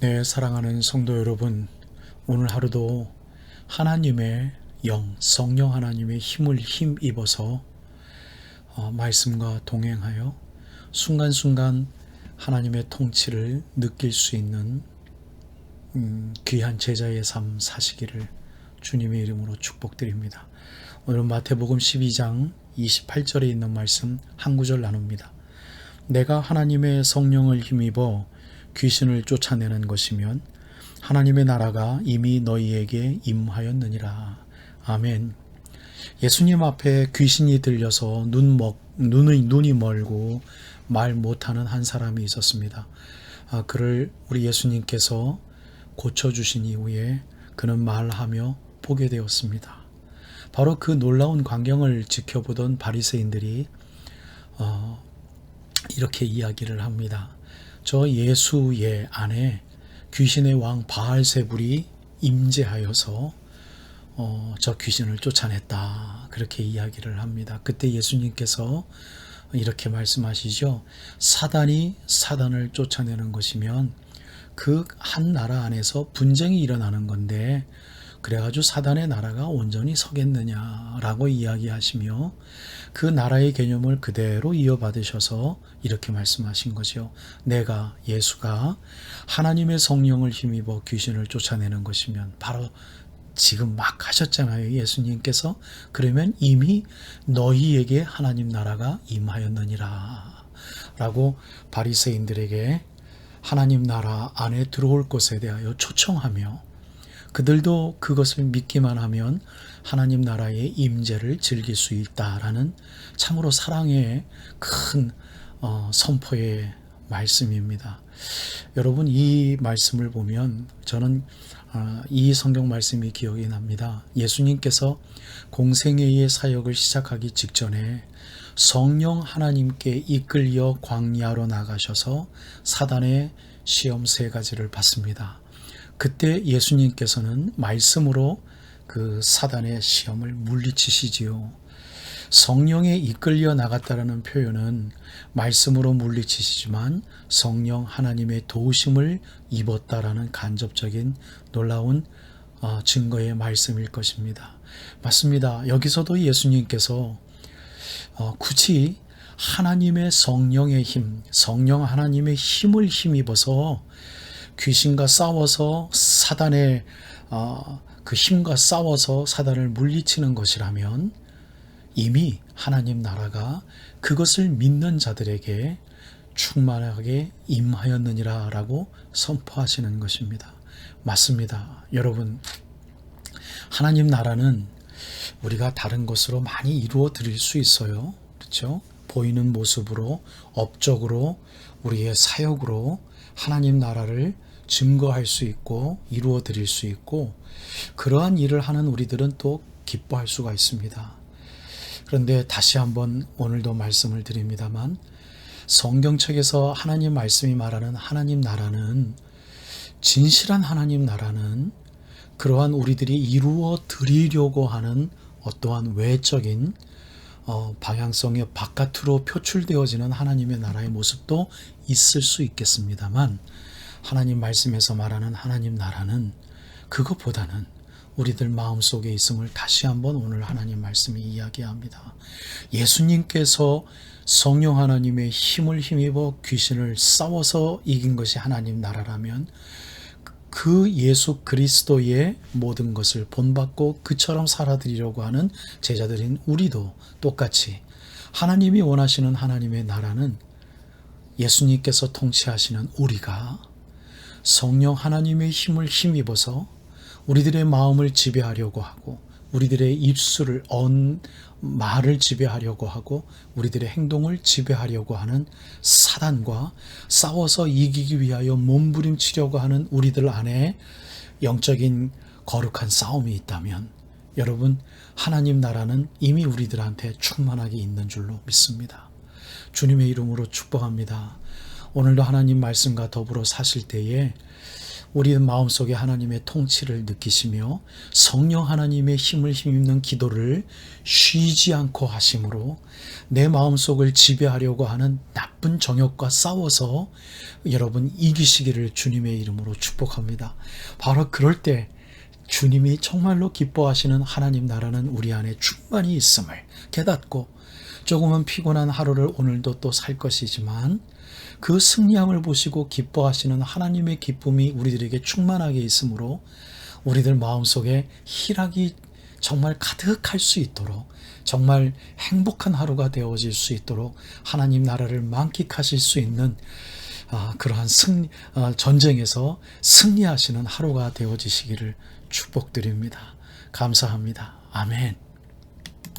네, 사랑하는 성도 여러분, 오늘 하루도 하나님의 영, 성령 하나님의 힘을 힘입어서 어, 말씀과 동행하여 순간순간 하나님의 통치를 느낄 수 있는 음, 귀한 제자의 삶 사시기를 주님의 이름으로 축복드립니다. 오늘 마태복음 12장 28절에 있는 말씀 한 구절 나눕니다. 내가 하나님의 성령을 힘입어 귀신을 쫓아내는 것이면 하나님의 나라가 이미 너희에게 임하였느니라. 아멘. 예수님 앞에 귀신이 들려서 눈 먹, 눈의, 눈이 멀고 말 못하는 한 사람이 있었습니다. 아, 그를 우리 예수님께서 고쳐주신 이후에 그는 말하며 보게 되었습니다. 바로 그 놀라운 광경을 지켜보던 바리새인들이 어, 이렇게 이야기를 합니다. 저 예수의 안에 귀신의 왕 바알세불이 임재하여서 어, 저 귀신을 쫓아냈다. 그렇게 이야기를 합니다. 그때 예수님께서 이렇게 말씀하시죠. 사단이 사단을 쫓아내는 것이면 그 한 나라 안에서 분쟁이 일어나는 건데 그래가지고 사단의 나라가 온전히 서겠느냐라고 이야기하시며 그 나라의 개념을 그대로 이어받으셔서 이렇게 말씀하신 거죠. 내가 예수가 하나님의 성령을 힘입어 귀신을 쫓아내는 것이면 바로 지금 막 하셨잖아요. 예수님께서. 그러면 이미 너희에게 하나님 나라가 임하였느니라. 라고 바리새인들에게 하나님 나라 안에 들어올 것에 대하여 초청하며 그들도 그것을 믿기만 하면 하나님 나라의 임재를 즐길 수 있다라는 참으로 사랑의 큰 어, 선포의 말씀입니다. 여러분 이 말씀을 보면 저는 어, 이 성경 말씀이 기억이 납니다. 예수님께서 공생애의 사역을 시작하기 직전에 성령 하나님께 이끌려 광야로 나가셔서 사단의 시험 세 가지를 받습니다. 그때 예수님께서는 말씀으로 그 사단의 시험을 물리치시지요. 성령에 이끌려 나갔다라는 표현은 말씀으로 물리치시지만 성령 하나님의 도우심을 입었다라는 간접적인 놀라운 어, 증거의 말씀일 것입니다. 맞습니다. 여기서도 예수님께서 어, 굳이 하나님의 성령의 힘, 성령 하나님의 힘을 힘입어서 귀신과 싸워서 사단의 어, 그 힘과 싸워서 사단을 물리치는 것이라면 이미 하나님 나라가 그것을 믿는 자들에게 충만하게 임하였느니라 라고 선포하시는 것입니다. 맞습니다. 여러분, 하나님 나라는 우리가 다른 것으로 많이 이루어 드릴 수 있어요. 그렇죠? 보이는 모습으로, 업적으로, 우리의 사역으로 하나님 나라를 증거할 수 있고 이루어 드릴 수 있고 그러한 일을 하는 우리들은 또 기뻐할 수가 있습니다. 그런데 다시 한번 오늘도 말씀을 드립니다만 성경책에서 하나님 말씀이 말하는 하나님 나라는 진실한 하나님 나라는 그러한 우리들이 이루어 드리려고 하는 어떠한 외적인 어, 방향성의 바깥으로 표출되어지는 하나님의 나라의 모습도 있을 수 있겠습니다만 하나님 말씀에서 말하는 하나님 나라는 그것보다는 우리들 마음속에 있음을 다시 한번 오늘 하나님 말씀이 이야기합니다. 예수님께서 성령 하나님의 힘을 힘입어 귀신을 싸워서 이긴 것이 하나님 나라라면 그 예수 그리스도의 모든 것을 본받고 그처럼 살아드리려고 하는 제자들인 우리도 똑같이 하나님이 원하시는 하나님의 나라는 예수님께서 통치하시는 우리가 성령 하나님의 힘을 힘입어서 우리들의 마음을 지배하려고 하고 우리들의 입술을 언 말을 지배하려고 하고 우리들의 행동을 지배하려고 하는 사단과 싸워서 이기기 위하여 몸부림치려고 하는 우리들 안에 영적인 거룩한 싸움이 있다면 여러분 하나님 나라는 이미 우리들한테 충만하게 있는 줄로 믿습니다. 주님의 이름으로 축복합니다. 오늘도 하나님 말씀과 더불어 사실 때에 우리 마음속에 하나님의 통치를 느끼시며 성령 하나님의 힘을 힘입는 기도를 쉬지 않고 하심으로 내 마음속을 지배하려고 하는 나쁜 정욕과 싸워서 여러분 이기시기를 주님의 이름으로 축복합니다. 바로 그럴 때 주님이 정말로 기뻐하시는 하나님 나라는 우리 안에 충만히 있음을 깨닫고 조금은 피곤한 하루를 오늘도 또 살 것이지만 그 승리함을 보시고 기뻐하시는 하나님의 기쁨이 우리들에게 충만하게 있으므로 우리들 마음속에 희락이 정말 가득할 수 있도록 정말 행복한 하루가 되어질 수 있도록 하나님 나라를 만끽하실 수 있는 아, 그러한 승리, 아, 전쟁에서 승리하시는 하루가 되어지시기를 축복드립니다. 감사합니다. 아멘.